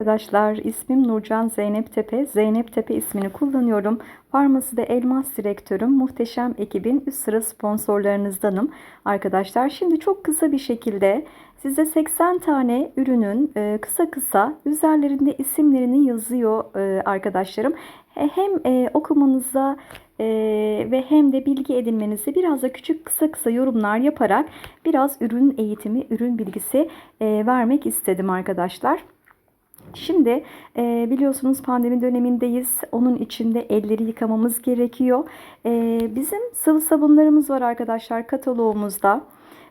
Arkadaşlar ismim Nurcan Zeynep Tepe. Zeynep Tepe ismini kullanıyorum. Farmaside Elmas Direktörüm. Muhteşem ekibin üst sıra sponsorlarınızdanım. Arkadaşlar şimdi çok kısa bir şekilde size 80 tane ürünün e, kısa kısa üzerlerinde isimlerini yazıyor e, arkadaşlarım. E, Hem okumanıza ve hem de bilgi edinmenizi biraz da küçük kısa kısa yorumlar yaparak biraz ürün eğitimi, ürün bilgisi vermek istedim arkadaşlar. Şimdi e, biliyorsunuz pandemi dönemindeyiz. Onun içinde elleri yıkamamız gerekiyor. E, bizim sıvı sabunlarımız var arkadaşlar kataloğumuzda.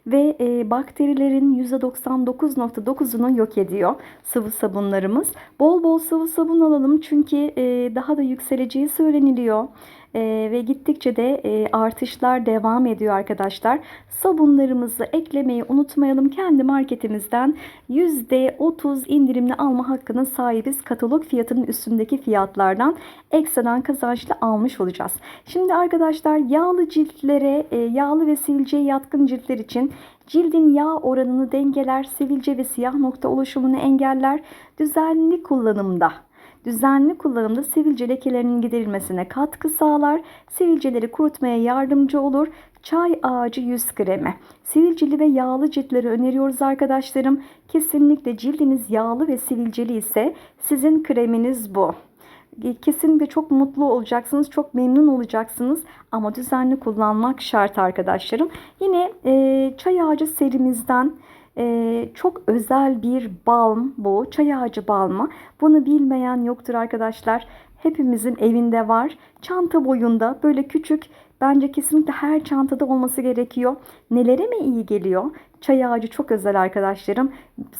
Ve e, bakterilerin %99.9'unu yok ediyor sıvı sabunlarımız. Bol bol sıvı sabun alalım çünkü e, daha da yükseleceği söyleniliyor. E, ve gittikçe de e, artışlar devam ediyor arkadaşlar. Sabunlarımızı eklemeyi unutmayalım. Kendi marketimizden %30 indirimli alma hakkına sahibiz. Katalog fiyatının üstündeki fiyatlardan ekstradan kazançlı almış olacağız. Şimdi arkadaşlar yağlı ciltlere, e, yağlı ve sivilceye yatkın ciltler için Cildin yağ oranını dengeler, sivilce ve siyah nokta oluşumunu engeller. Düzenli kullanımda düzenli kullanımda sivilce lekelerinin giderilmesine katkı sağlar. Sivilceleri kurutmaya yardımcı olur. Çay ağacı yüz kremi. Sivilceli ve yağlı ciltleri öneriyoruz arkadaşlarım. Kesinlikle cildiniz yağlı ve sivilceli ise sizin kreminiz bu. Kesinlikle çok mutlu olacaksınız, çok memnun olacaksınız ama düzenli kullanmak şart arkadaşlarım. Yine e, çay ağacı serimizden e, çok özel bir balm bu. Çay ağacı balmı. Bunu bilmeyen yoktur arkadaşlar. Hepimizin evinde var. Çanta boyunda böyle küçük bence kesinlikle her çantada olması gerekiyor. Nelere mi iyi geliyor? Çay ağacı çok özel arkadaşlarım.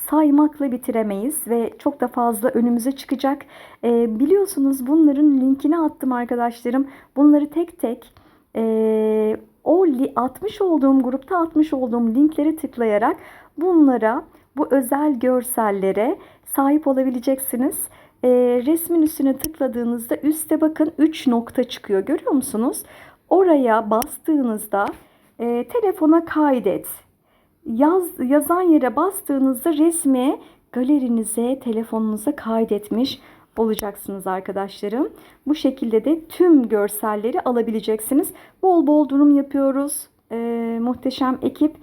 Saymakla bitiremeyiz ve çok da fazla önümüze çıkacak. E, biliyorsunuz bunların linkini attım arkadaşlarım. Bunları tek tek e, o atmış olduğum grupta atmış olduğum linkleri tıklayarak bunlara bu özel görsellere sahip olabileceksiniz. E, resmin üstüne tıkladığınızda üstte bakın 3 nokta çıkıyor görüyor musunuz? Oraya bastığınızda e, telefona kaydet. Yaz, yazan yere bastığınızda resmi galerinize, telefonunuza kaydetmiş olacaksınız arkadaşlarım. Bu şekilde de tüm görselleri alabileceksiniz. Bol bol durum yapıyoruz. E, muhteşem ekip.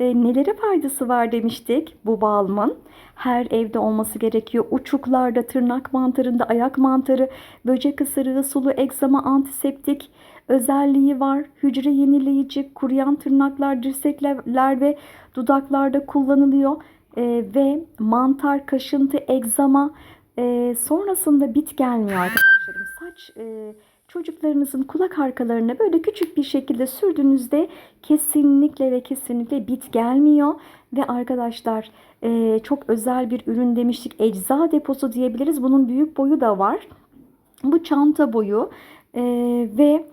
E, nelere faydası var demiştik bu balmın. Her evde olması gerekiyor. Uçuklarda, tırnak mantarında, ayak mantarı, böcek ısırığı, sulu egzama, antiseptik özelliği var. Hücre yenileyici, kuruyan tırnaklar, dirsekler ve dudaklarda kullanılıyor. E, ve mantar, kaşıntı, egzama e, sonrasında bit gelmiyor arkadaşlarım. Saç e, çocuklarınızın kulak arkalarına böyle küçük bir şekilde sürdüğünüzde kesinlikle ve kesinlikle bit gelmiyor. Ve arkadaşlar e, çok özel bir ürün demiştik. Ecza deposu diyebiliriz. Bunun büyük boyu da var. Bu çanta boyu e, ve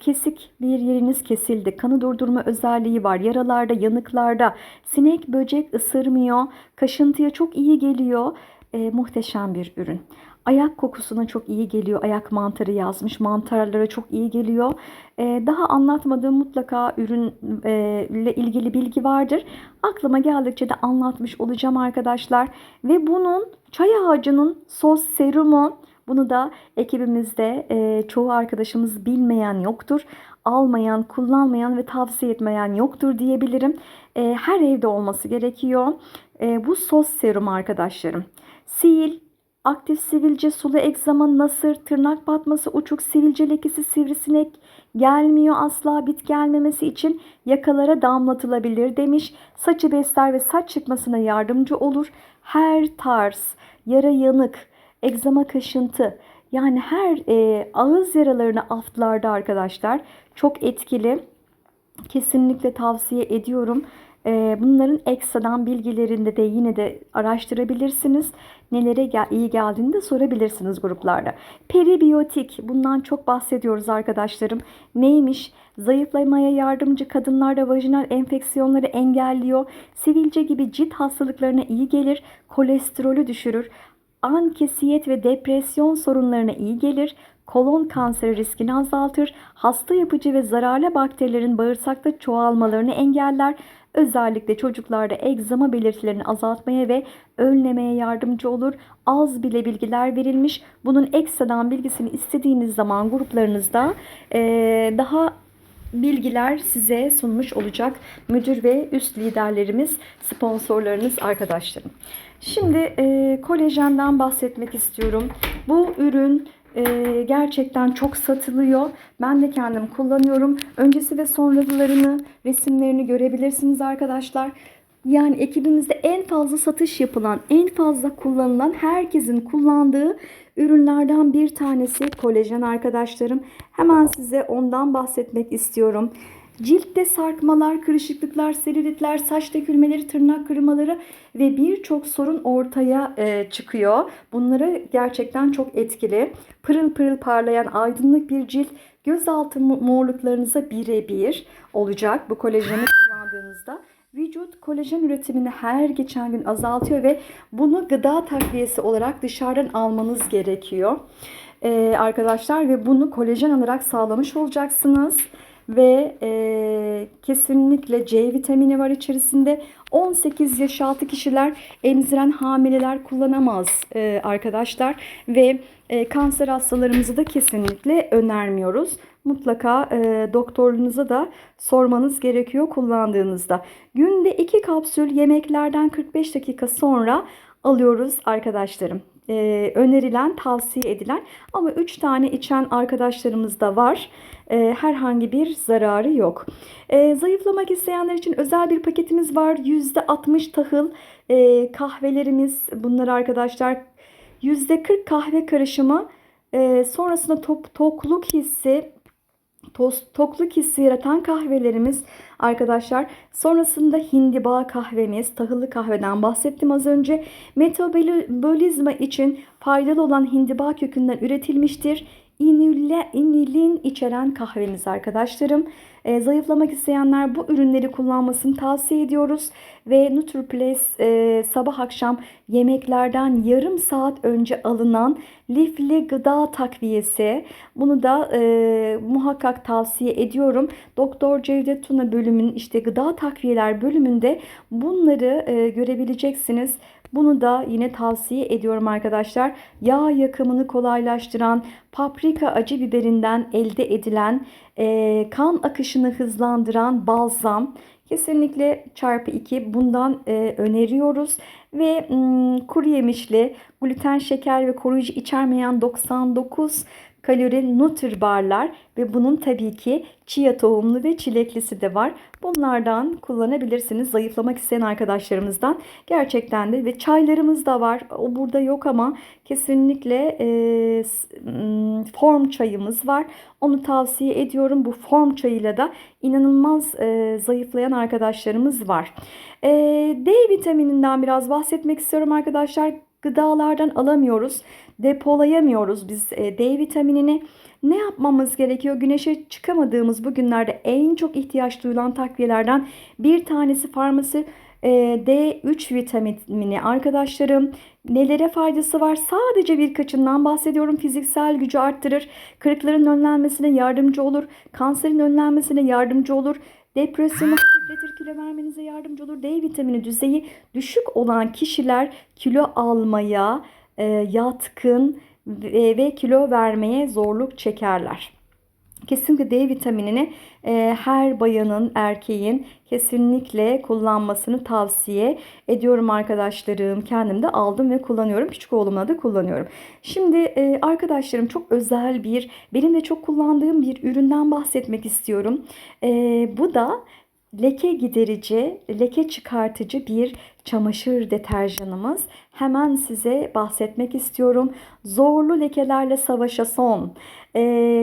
kesik bir yeriniz kesildi. Kanı durdurma özelliği var. Yaralarda, yanıklarda sinek, böcek ısırmıyor. Kaşıntıya çok iyi geliyor. E, muhteşem bir ürün. Ayak kokusuna çok iyi geliyor. Ayak mantarı yazmış. Mantarlara çok iyi geliyor. Ee, daha anlatmadığım mutlaka ürünle ilgili bilgi vardır. Aklıma geldikçe de anlatmış olacağım arkadaşlar. Ve bunun çay ağacının sos serumu. Bunu da ekibimizde e, çoğu arkadaşımız bilmeyen yoktur. Almayan, kullanmayan ve tavsiye etmeyen yoktur diyebilirim. E, her evde olması gerekiyor. E, bu sos serum arkadaşlarım. Sil, aktif sivilce, sulu egzama, nasır, tırnak batması, uçuk sivilce lekesi, sivrisinek gelmiyor asla bit gelmemesi için yakalara damlatılabilir demiş. Saçı besler ve saç çıkmasına yardımcı olur. Her tarz, yara yanık, egzama kaşıntı yani her e, ağız yaralarına aftlarda arkadaşlar çok etkili. Kesinlikle tavsiye ediyorum. Ee, bunların ekstradan bilgilerinde de yine de araştırabilirsiniz. Nelere iyi geldiğini de sorabilirsiniz gruplarda. Peribiyotik bundan çok bahsediyoruz arkadaşlarım. Neymiş? Zayıflamaya yardımcı kadınlarda vajinal enfeksiyonları engelliyor. Sivilce gibi cilt hastalıklarına iyi gelir. Kolesterolü düşürür. Ankesiyet ve depresyon sorunlarına iyi gelir kolon kanseri riskini azaltır, hasta yapıcı ve zararlı bakterilerin bağırsakta çoğalmalarını engeller, Özellikle çocuklarda egzama belirtilerini azaltmaya ve önlemeye yardımcı olur. Az bile bilgiler verilmiş. Bunun ekstradan bilgisini istediğiniz zaman gruplarınızda daha bilgiler size sunmuş olacak müdür ve üst liderlerimiz, sponsorlarınız, arkadaşlarım. Şimdi e, kolajenden bahsetmek istiyorum. Bu ürün e, gerçekten çok satılıyor. Ben de kendim kullanıyorum. Öncesi ve sonralarını, resimlerini görebilirsiniz arkadaşlar. Yani ekibimizde en fazla satış yapılan, en fazla kullanılan, herkesin kullandığı ürünlerden bir tanesi kolajen arkadaşlarım. Hemen size ondan bahsetmek istiyorum. Ciltte sarkmalar, kırışıklıklar, selülitler, saç dökülmeleri, tırnak kırmaları ve birçok sorun ortaya e, çıkıyor. Bunları gerçekten çok etkili. Pırıl pırıl parlayan aydınlık bir cilt gözaltı mo- morluklarınıza birebir olacak bu kolajeni kullandığınızda. Vücut kolajen üretimini her geçen gün azaltıyor ve bunu gıda takviyesi olarak dışarıdan almanız gerekiyor. Ee, arkadaşlar ve bunu kolajen olarak sağlamış olacaksınız. Ve e, kesinlikle C vitamini var içerisinde. 18 yaş altı kişiler emziren hamileler kullanamaz e, arkadaşlar. Ve e, kanser hastalarımızı da kesinlikle önermiyoruz. Mutlaka e, doktorunuza da sormanız gerekiyor kullandığınızda. Günde 2 kapsül yemeklerden 45 dakika sonra alıyoruz arkadaşlarım. E, önerilen, tavsiye edilen ama 3 tane içen arkadaşlarımız da var. E, herhangi bir zararı yok. E, zayıflamak isteyenler için özel bir paketimiz var. %60 tahıl e, kahvelerimiz bunlar arkadaşlar. %40 kahve karışımı e, sonrasında top, tokluk hissi toz, tokluk hissi yaratan kahvelerimiz arkadaşlar. Sonrasında hindiba kahvemiz, tahıllı kahveden bahsettim az önce. Metabolizma için faydalı olan hindiba kökünden üretilmiştir. İnülle, inilin içeren kahvemiz arkadaşlarım. E, zayıflamak isteyenler bu ürünleri kullanmasını tavsiye ediyoruz. Ve NutriPlus e, sabah akşam yemeklerden yarım saat önce alınan lifli gıda takviyesi. Bunu da e, muhakkak tavsiye ediyorum. Doktor Cevdet Tuna bölümünün işte gıda takviyeler bölümünde bunları e, görebileceksiniz. Bunu da yine tavsiye ediyorum arkadaşlar. Yağ yakımını kolaylaştıran paprika acı biberinden elde edilen e, kan akışını hızlandıran balzam. Kesinlikle çarpı 2 bundan e, öneriyoruz. Ve m, kuru yemişli, gluten, şeker ve koruyucu içermeyen 99 kalori Nutri barlar ve bunun tabii ki chia tohumlu ve çileklisi de var. Bunlardan kullanabilirsiniz zayıflamak isteyen arkadaşlarımızdan. Gerçekten de ve çaylarımız da var. O burada yok ama kesinlikle e, form çayımız var. Onu tavsiye ediyorum. Bu form çayıyla da inanılmaz e, zayıflayan arkadaşlarımız var. E, D vitamininden biraz bahsetmek istiyorum arkadaşlar. Gıdalardan alamıyoruz, depolayamıyoruz biz e, D vitaminini. Ne yapmamız gerekiyor? Güneşe çıkamadığımız bu günlerde en çok ihtiyaç duyulan takviyelerden bir tanesi farması e, D3 vitamini arkadaşlarım. Nelere faydası var? Sadece birkaçından bahsediyorum. Fiziksel gücü arttırır, kırıkların önlenmesine yardımcı olur, kanserin önlenmesine yardımcı olur, depresyonu hafifletir, kilo vermenize yardımcı olur. D vitamini düzeyi düşük olan kişiler kilo almaya e, yatkın ve, ve kilo vermeye zorluk çekerler. Kesinlikle D vitaminini e, her bayanın, erkeğin kesinlikle kullanmasını tavsiye ediyorum arkadaşlarım. Kendim de aldım ve kullanıyorum. Küçük oğlumla da kullanıyorum. Şimdi e, arkadaşlarım çok özel bir, benim de çok kullandığım bir üründen bahsetmek istiyorum. E, bu da leke giderici, leke çıkartıcı bir çamaşır deterjanımız. Hemen size bahsetmek istiyorum. Zorlu lekelerle savaşa son. E,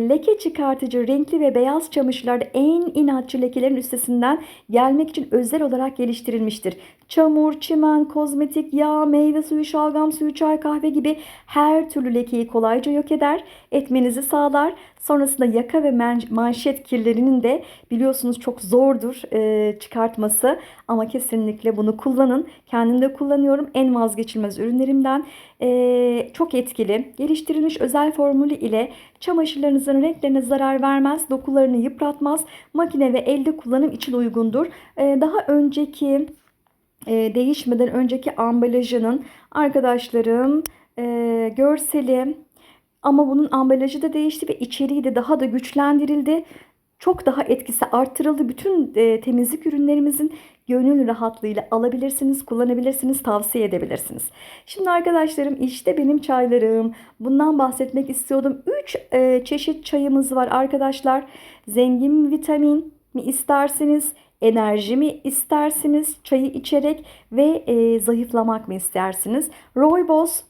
leke çıkartıcı renkli ve beyaz çamaşırlarda en inatçı lekelerin üstesinden gelmek için özel olarak geliştirilmiştir. Çamur, çimen, kozmetik, yağ, meyve suyu, şalgam suyu, çay, kahve gibi her türlü lekeyi kolayca yok eder, etmenizi sağlar. Sonrasında yaka ve manşet kirlerinin de biliyorsunuz çok zordur e, çıkartması ama kesinlikle bunu kullanın. Kendim de kullanıyorum. En vazgeçilmez ürünlerimden. Ee, çok etkili. Geliştirilmiş özel formülü ile çamaşırlarınızın renklerine zarar vermez, dokularını yıpratmaz. Makine ve elde kullanım için uygundur. Ee, daha önceki e, değişmeden önceki ambalajının arkadaşlarım e, görseli ama bunun ambalajı da değişti ve içeriği de daha da güçlendirildi. Çok daha etkisi arttırıldı. Bütün e, temizlik ürünlerimizin gönül rahatlığıyla alabilirsiniz, kullanabilirsiniz, tavsiye edebilirsiniz. Şimdi arkadaşlarım işte benim çaylarım. Bundan bahsetmek istiyordum. 3 çeşit çayımız var arkadaşlar. Zengin vitamin mi isterseniz, enerji mi istersiniz çayı içerek ve e, zayıflamak mı istersiniz? Rooibos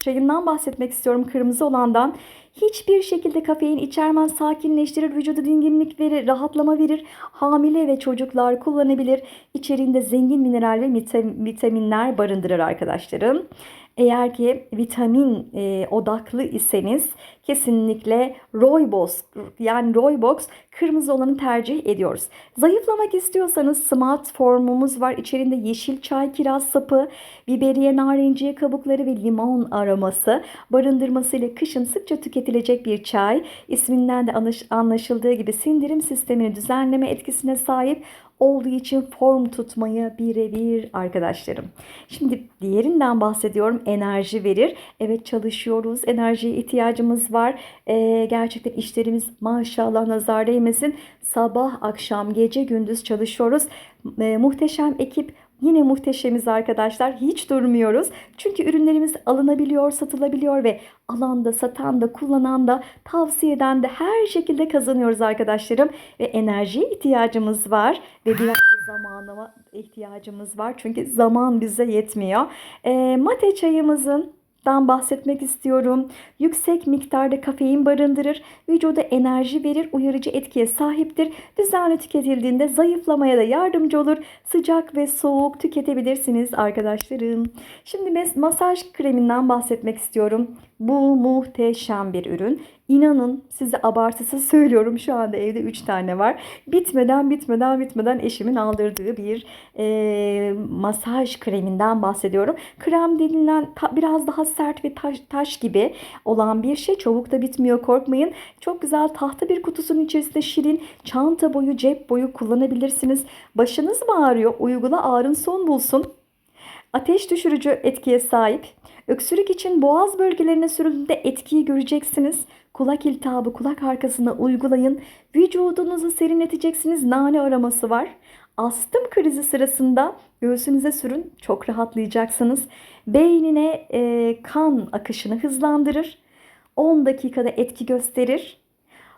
çayından bahsetmek istiyorum kırmızı olandan. Hiçbir şekilde kafein içermez, sakinleştirir, vücuda dinginlik verir, rahatlama verir. Hamile ve çocuklar kullanabilir. İçeriğinde zengin mineral ve vitaminler barındırır arkadaşlarım. Eğer ki vitamin e, odaklı iseniz kesinlikle Rooibos yani Rooibos kırmızı olanı tercih ediyoruz. Zayıflamak istiyorsanız Smart formumuz var. İçerinde yeşil çay, kiraz sapı, biberiye, narenciye kabukları ve limon aroması barındırmasıyla kışın sıkça tüketilecek bir çay. İsminden de anlaşıldığı gibi sindirim sistemini düzenleme etkisine sahip olduğu için form tutmaya birebir arkadaşlarım. Şimdi diğerinden bahsediyorum. Enerji verir. Evet çalışıyoruz. Enerjiye ihtiyacımız var. Ee, gerçekten işlerimiz maşallah nazar değmesin. Sabah, akşam, gece, gündüz çalışıyoruz. Ee, muhteşem ekip Yine muhteşemiz arkadaşlar. Hiç durmuyoruz. Çünkü ürünlerimiz alınabiliyor, satılabiliyor ve alanda, satan da, kullanan da, tavsiye eden de her şekilde kazanıyoruz arkadaşlarım. Ve enerjiye ihtiyacımız var ve biraz zamana ihtiyacımız var. Çünkü zaman bize yetmiyor. E, mate çayımızın dan bahsetmek istiyorum. Yüksek miktarda kafein barındırır, vücuda enerji verir, uyarıcı etkiye sahiptir. Düzenli tüketildiğinde zayıflamaya da yardımcı olur. Sıcak ve soğuk tüketebilirsiniz arkadaşlarım. Şimdi masaj kreminden bahsetmek istiyorum. Bu muhteşem bir ürün. İnanın size abartısız söylüyorum şu anda evde 3 tane var. Bitmeden bitmeden bitmeden eşimin aldırdığı bir e, masaj kreminden bahsediyorum. Krem denilen ta, biraz daha sert ve taş, taş gibi olan bir şey. Çabuk da bitmiyor korkmayın. Çok güzel tahta bir kutusunun içerisinde şirin çanta boyu cep boyu kullanabilirsiniz. Başınız mı ağrıyor? Uygula ağrın son bulsun. Ateş düşürücü etkiye sahip. Öksürük için boğaz bölgelerine sürüldüğünde etkiyi göreceksiniz. Kulak iltihabı kulak arkasına uygulayın. Vücudunuzu serinleteceksiniz. Nane aroması var. Astım krizi sırasında göğsünüze sürün. Çok rahatlayacaksınız. Beynine e, kan akışını hızlandırır. 10 dakikada etki gösterir.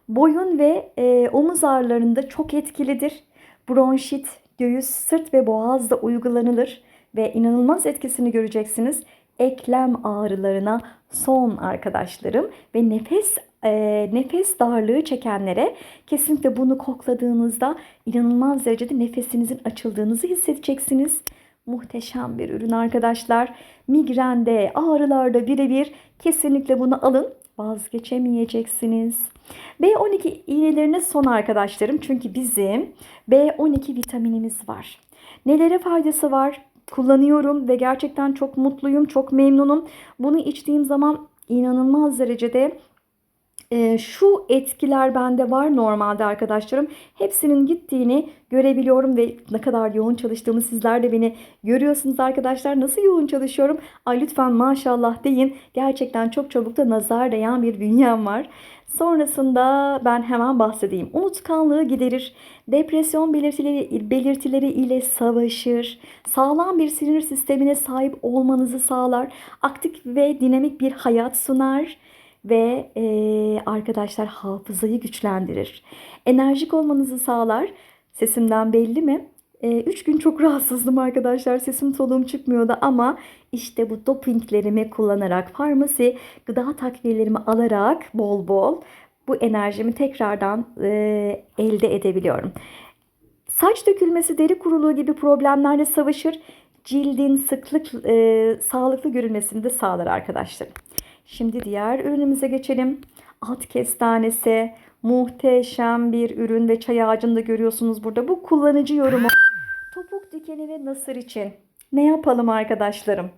Boyun ve e, omuz ağrılarında çok etkilidir. Bronşit, göğüs, sırt ve boğazda uygulanılır ve inanılmaz etkisini göreceksiniz. Eklem ağrılarına son arkadaşlarım ve nefes e, nefes darlığı çekenlere kesinlikle bunu kokladığınızda inanılmaz derecede nefesinizin açıldığınızı hissedeceksiniz. Muhteşem bir ürün arkadaşlar. Migrende, ağrılarda birebir kesinlikle bunu alın. Vazgeçemeyeceksiniz. B12 iğnelerine son arkadaşlarım. Çünkü bizim B12 vitaminimiz var. Nelere faydası var? Kullanıyorum ve gerçekten çok mutluyum, çok memnunum. Bunu içtiğim zaman inanılmaz derecede e, şu etkiler bende var normalde arkadaşlarım. Hepsinin gittiğini görebiliyorum ve ne kadar yoğun çalıştığımı sizler de beni görüyorsunuz arkadaşlar. Nasıl yoğun çalışıyorum? Ay lütfen maşallah deyin. Gerçekten çok çabuk da nazar değen bir bünyem var. Sonrasında ben hemen bahsedeyim. Unutkanlığı giderir. Depresyon belirtileri, belirtileri ile savaşır. Sağlam bir sinir sistemine sahip olmanızı sağlar. Aktif ve dinamik bir hayat sunar ve e, arkadaşlar hafızayı güçlendirir. Enerjik olmanızı sağlar. Sesimden belli mi? 3 gün çok rahatsızdım arkadaşlar. Sesim soluğum çıkmıyordu ama işte bu dopinglerimi kullanarak, farmasi gıda takviyelerimi alarak bol bol bu enerjimi tekrardan e, elde edebiliyorum. Saç dökülmesi, deri kuruluğu gibi problemlerle savaşır. Cildin sıklık, e, sağlıklı görünmesini de sağlar arkadaşlar. Şimdi diğer ürünümüze geçelim. At kestanesi muhteşem bir ürün ve çay ağacını da görüyorsunuz burada. Bu kullanıcı yorumu. Dikeni ve nasır için ne yapalım arkadaşlarım?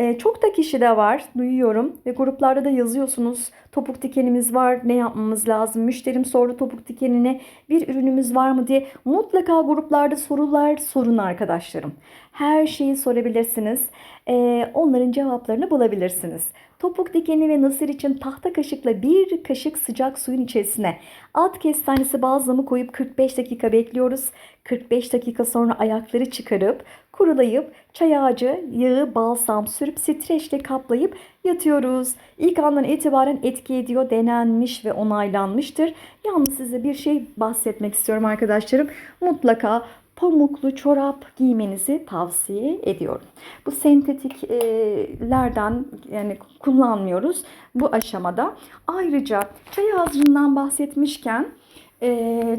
Ee, çok da kişi de var duyuyorum ve gruplarda da yazıyorsunuz. Topuk dikenimiz var ne yapmamız lazım? Müşterim sordu topuk dikenine bir ürünümüz var mı diye. Mutlaka gruplarda sorular sorun arkadaşlarım. Her şeyi sorabilirsiniz. Ee, onların cevaplarını bulabilirsiniz. Topuk dikeni ve nasır için tahta kaşıkla bir kaşık sıcak suyun içerisine alt kestanesi bazlamı koyup 45 dakika bekliyoruz. 45 dakika sonra ayakları çıkarıp kurulayıp çay ağacı, yağı, balsam sürüp streçle kaplayıp yatıyoruz. İlk andan itibaren etki ediyor, denenmiş ve onaylanmıştır. Yalnız size bir şey bahsetmek istiyorum arkadaşlarım. Mutlaka pamuklu çorap giymenizi tavsiye ediyorum. Bu sentetiklerden yani kullanmıyoruz bu aşamada. Ayrıca çay ağacından bahsetmişken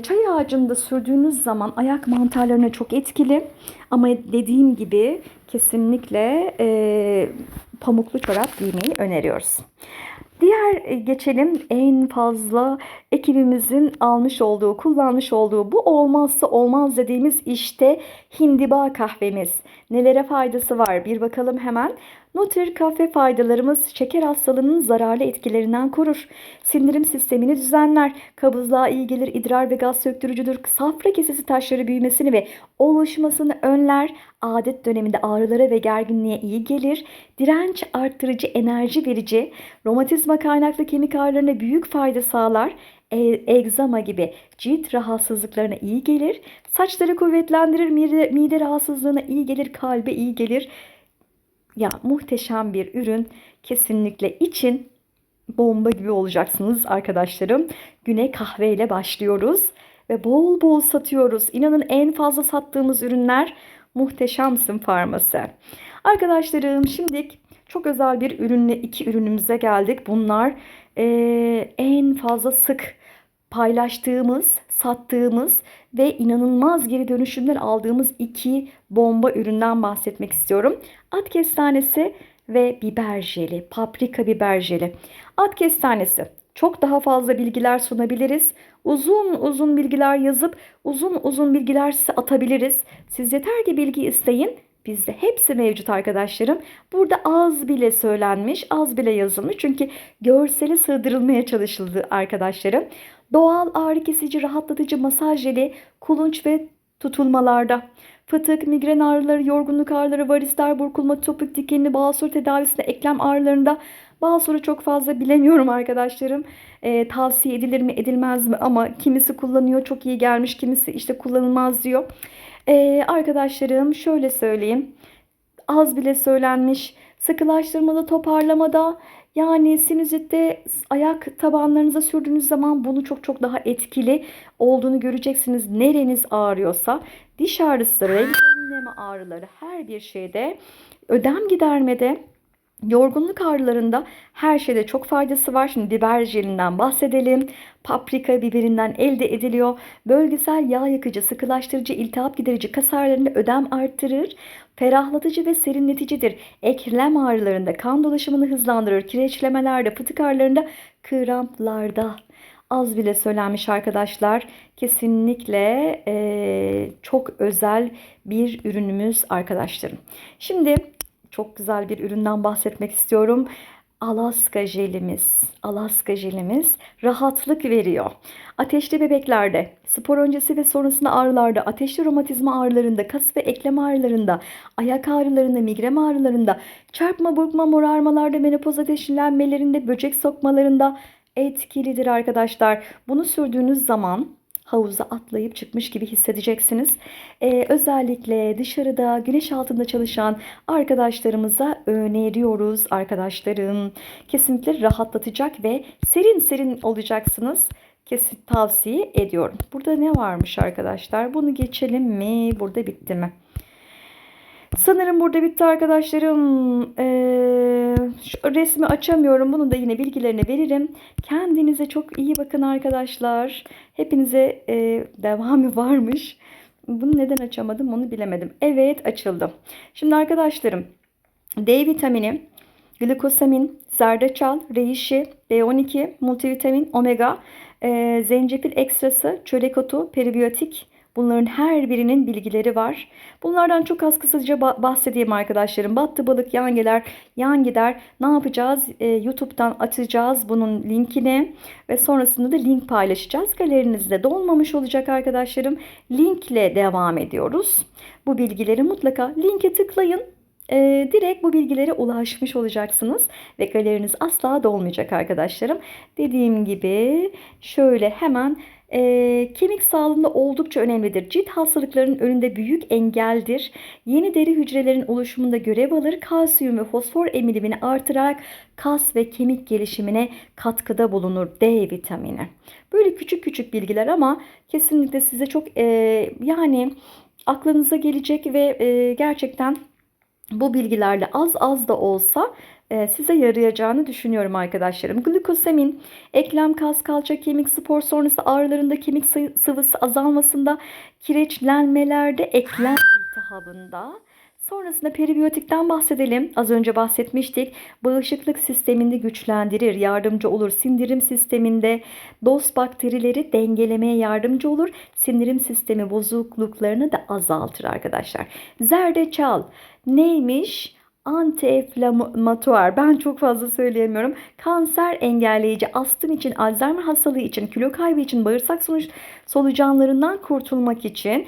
çay ağacında sürdüğünüz zaman ayak mantarlarına çok etkili. Ama dediğim gibi kesinlikle e, pamuklu çorap giymeyi öneriyoruz. Diğer e, geçelim en fazla ekibimizin almış olduğu, kullanmış olduğu bu olmazsa olmaz dediğimiz işte hindiba kahvemiz. Nelere faydası var bir bakalım hemen. Nutri kahve faydalarımız şeker hastalığının zararlı etkilerinden korur. Sindirim sistemini düzenler. Kabızlığa iyi gelir, idrar ve gaz söktürücüdür. Safra kesesi taşları büyümesini ve oluşmasını önler. Adet döneminde ağrılara ve gerginliğe iyi gelir. Direnç arttırıcı, enerji verici. Romatizma kaynaklı kemik ağrılarına büyük fayda sağlar e, egzama gibi cilt rahatsızlıklarına iyi gelir. Saçları kuvvetlendirir, mide, mide rahatsızlığına iyi gelir, kalbe iyi gelir. Ya muhteşem bir ürün. Kesinlikle için bomba gibi olacaksınız arkadaşlarım. Güne kahveyle başlıyoruz ve bol bol satıyoruz. İnanın en fazla sattığımız ürünler muhteşemsin farması. Arkadaşlarım şimdi çok özel bir ürünle iki ürünümüze geldik. Bunlar e, en fazla sık paylaştığımız, sattığımız ve inanılmaz geri dönüşümler aldığımız iki bomba üründen bahsetmek istiyorum. At kestanesi ve biber jeli, paprika biber jeli. At kestanesi çok daha fazla bilgiler sunabiliriz. Uzun uzun bilgiler yazıp uzun uzun bilgiler size atabiliriz. Siz yeter ki bilgi isteyin. Bizde hepsi mevcut arkadaşlarım. Burada az bile söylenmiş, az bile yazılmış. Çünkü görseli sığdırılmaya çalışıldı arkadaşlarım. Doğal ağrı kesici, rahatlatıcı masaj jeli, kulunç ve tutulmalarda. Fıtık, migren ağrıları, yorgunluk ağrıları, varisler, burkulma, topuk dikenli, basur tedavisinde, eklem ağrılarında. Basuru çok fazla bilemiyorum arkadaşlarım. E, tavsiye edilir mi edilmez mi ama kimisi kullanıyor çok iyi gelmiş, kimisi işte kullanılmaz diyor. E, arkadaşlarım şöyle söyleyeyim. Az bile söylenmiş. Sıkılaştırmada, toparlamada yani sinüzitte ayak tabanlarınıza sürdüğünüz zaman bunu çok çok daha etkili olduğunu göreceksiniz. Nereniz ağrıyorsa diş ağrısı, renkleme ağrıları her bir şeyde ödem gidermede Yorgunluk ağrılarında her şeyde çok faydası var. Şimdi biber jelinden bahsedelim. Paprika biberinden elde ediliyor. Bölgesel yağ yakıcı, sıkılaştırıcı, iltihap giderici, kas ağrılarında ödem arttırır. Ferahlatıcı ve serinleticidir. Eklem ağrılarında kan dolaşımını hızlandırır. Kireçlemelerde, fıtık ağrılarında, kramplarda az bile söylenmiş arkadaşlar. Kesinlikle e, çok özel bir ürünümüz arkadaşlarım. Şimdi çok güzel bir üründen bahsetmek istiyorum. Alaska jelimiz. Alaska jelimiz rahatlık veriyor. Ateşli bebeklerde, spor öncesi ve sonrasında ağrılarda, ateşli romatizma ağrılarında, kas ve eklem ağrılarında, ayak ağrılarında, migren ağrılarında, çarpma, burkma, morarmalarda, menopoz ateşlenmelerinde, böcek sokmalarında etkilidir arkadaşlar. Bunu sürdüğünüz zaman havuza atlayıp çıkmış gibi hissedeceksiniz. Ee, özellikle dışarıda güneş altında çalışan arkadaşlarımıza öneriyoruz arkadaşlarım. Kesinlikle rahatlatacak ve serin serin olacaksınız. Kesin tavsiye ediyorum. Burada ne varmış arkadaşlar? Bunu geçelim mi? Burada bitti mi? Sanırım burada bitti arkadaşlarım. Ee, şu resmi açamıyorum. Bunu da yine bilgilerini veririm. Kendinize çok iyi bakın arkadaşlar. Hepinize e, devamı varmış. Bunu neden açamadım onu bilemedim. Evet açıldı. Şimdi arkadaşlarım D vitamini, glukosamin, zerdeçal, reishi, B12, multivitamin, omega, e, zencefil ekstrası, çörek otu, peribiyotik, Bunların her birinin bilgileri var. Bunlardan çok az kısaca ba- bahsedeyim arkadaşlarım. Battı balık yan gelir, yan gider. Ne yapacağız? Ee, YouTube'dan atacağız bunun linkini ve sonrasında da link paylaşacağız. Galerinizde dolmamış olacak arkadaşlarım. Linkle devam ediyoruz. Bu bilgileri mutlaka linke tıklayın. Ee, direkt bu bilgilere ulaşmış olacaksınız ve galeriniz asla dolmayacak arkadaşlarım. Dediğim gibi şöyle hemen e, kemik sağlığında oldukça önemlidir. Cilt hastalıklarının önünde büyük engeldir. Yeni deri hücrelerin oluşumunda görev alır. Kalsiyum ve fosfor emilimini artırarak kas ve kemik gelişimine katkıda bulunur D vitamini. Böyle küçük küçük bilgiler ama kesinlikle size çok e, yani aklınıza gelecek ve e, gerçekten bu bilgilerle az az da olsa size yarayacağını düşünüyorum arkadaşlarım. Glukosamin, eklem, kas, kalça, kemik, spor sonrası ağrılarında, kemik sıvısı azalmasında, kireçlenmelerde, eklem iltihabında. Sonrasında peribiyotikten bahsedelim. Az önce bahsetmiştik. Bağışıklık sistemini güçlendirir, yardımcı olur. Sindirim sisteminde DOS bakterileri dengelemeye yardımcı olur. Sindirim sistemi bozukluklarını da azaltır arkadaşlar. Zerdeçal neymiş? Anti-enflamatuar. Ben çok fazla söyleyemiyorum. Kanser engelleyici, astım için, Alzheimer hastalığı için, kilo kaybı için, bağırsak sonuç solucanlarından kurtulmak için,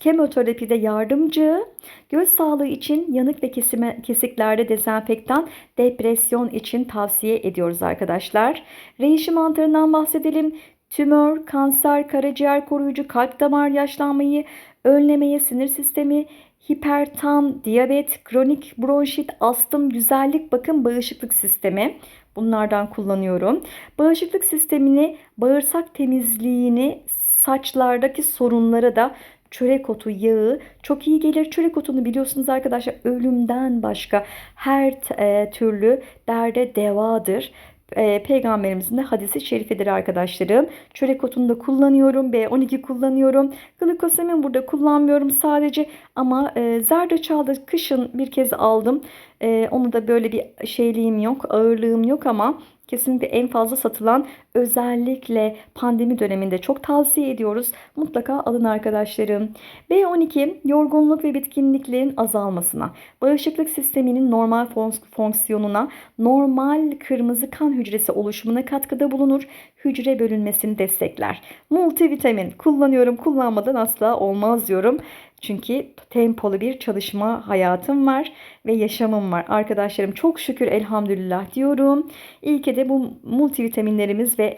kemoterapide yardımcı, göz sağlığı için, yanık ve kesime, kesiklerde dezenfektan, depresyon için tavsiye ediyoruz arkadaşlar. Reishi mantarından bahsedelim. Tümör, kanser, karaciğer koruyucu, kalp damar yaşlanmayı önlemeye, sinir sistemi, hipertan, diyabet, kronik bronşit, astım, güzellik, bakım, bağışıklık sistemi. Bunlardan kullanıyorum. Bağışıklık sistemini, bağırsak temizliğini, saçlardaki sorunlara da çörek otu yağı çok iyi gelir. Çörek otunu biliyorsunuz arkadaşlar ölümden başka her e, türlü derde devadır. E, Peygamberimizin de hadisi şerifidir arkadaşlarım. Çörek otunu da kullanıyorum. B12 kullanıyorum. Glikosamin burada kullanmıyorum sadece ama e, zerdeçalda kışın bir kez aldım. E, onu da böyle bir şeyliğim yok, ağırlığım yok ama kesinlikle en fazla satılan özellikle pandemi döneminde çok tavsiye ediyoruz. Mutlaka alın arkadaşlarım. B12 yorgunluk ve bitkinliklerin azalmasına, bağışıklık sisteminin normal fonksiyonuna, normal kırmızı kan hücresi oluşumuna katkıda bulunur. Hücre bölünmesini destekler. Multivitamin kullanıyorum, kullanmadan asla olmaz diyorum. Çünkü tempolu bir çalışma hayatım var ve yaşamım var. Arkadaşlarım çok şükür elhamdülillah diyorum. İyi ki de bu multivitaminlerimiz ve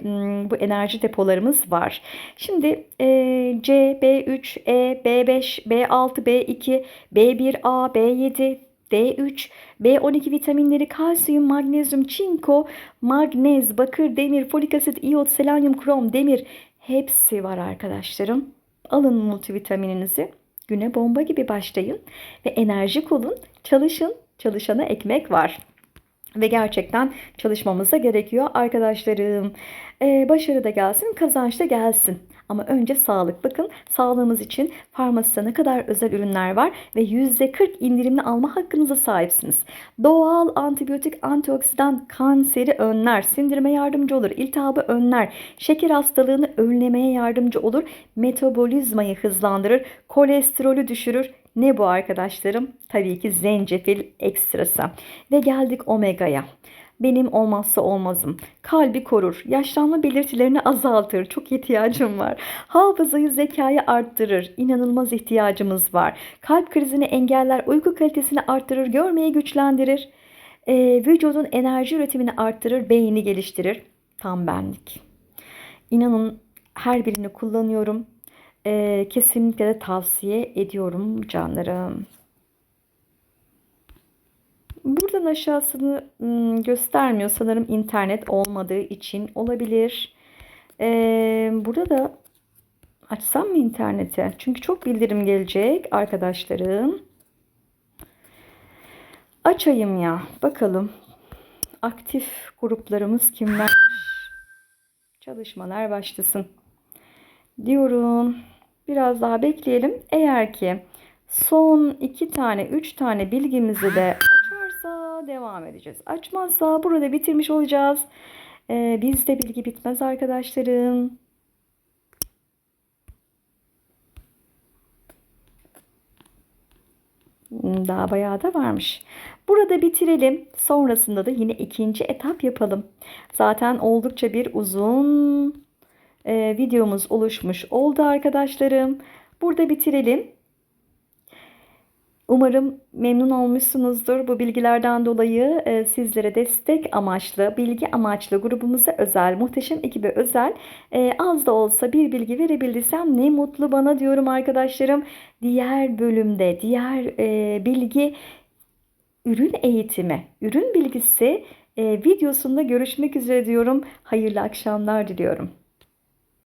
bu enerji depolarımız var. Şimdi e, C, B3, E, B5, B6, B2, B1A, B7, D3, B12 vitaminleri, kalsiyum, magnezyum, çinko, magnez, bakır, demir, folik asit, iyot, selenyum, krom, demir hepsi var arkadaşlarım. Alın multivitamininizi. Güne bomba gibi başlayın ve enerjik olun. Çalışın. Çalışana ekmek var. Ve gerçekten çalışmamız da gerekiyor arkadaşlarım. Ee, başarı da gelsin, kazanç da gelsin. Ama önce sağlık. Bakın sağlığımız için farmaside ne kadar özel ürünler var ve %40 indirimli alma hakkınıza sahipsiniz. Doğal antibiyotik, antioksidan kanseri önler, sindirime yardımcı olur, iltihabı önler, şeker hastalığını önlemeye yardımcı olur, metabolizmayı hızlandırır, kolesterolü düşürür, ne bu arkadaşlarım? Tabii ki zencefil ekstrası. Ve geldik omega'ya. Benim olmazsa olmazım. Kalbi korur, yaşlanma belirtilerini azaltır. Çok ihtiyacım var. Hafızayı, zekayı arttırır. İnanılmaz ihtiyacımız var. Kalp krizini engeller, uyku kalitesini arttırır, görmeyi güçlendirir. Ee, vücudun enerji üretimini arttırır, beyni geliştirir. Tam benlik. İnanın her birini kullanıyorum. Ee, kesinlikle de tavsiye ediyorum canlarım. Buradan aşağısını ım, göstermiyor. Sanırım internet olmadığı için olabilir. Burada da açsam mı internete? Çünkü çok bildirim gelecek arkadaşlarım. Açayım ya. Bakalım. Aktif gruplarımız kimlermiş? Çalışmalar başlasın. Diyorum. Biraz daha bekleyelim. Eğer ki son iki tane, üç tane bilgimizi de devam edeceğiz. Açmazsa burada bitirmiş olacağız. Ee, bizde bilgi bitmez arkadaşlarım. Hmm, daha bayağı da varmış. Burada bitirelim. Sonrasında da yine ikinci etap yapalım. Zaten oldukça bir uzun e, videomuz oluşmuş oldu arkadaşlarım. Burada bitirelim. Umarım memnun olmuşsunuzdur. Bu bilgilerden dolayı e, sizlere destek amaçlı, bilgi amaçlı grubumuza özel, muhteşem ekibe özel e, az da olsa bir bilgi verebildiysem ne mutlu bana diyorum arkadaşlarım. Diğer bölümde, diğer e, bilgi ürün eğitimi, ürün bilgisi videosunda görüşmek üzere diyorum. Hayırlı akşamlar diliyorum.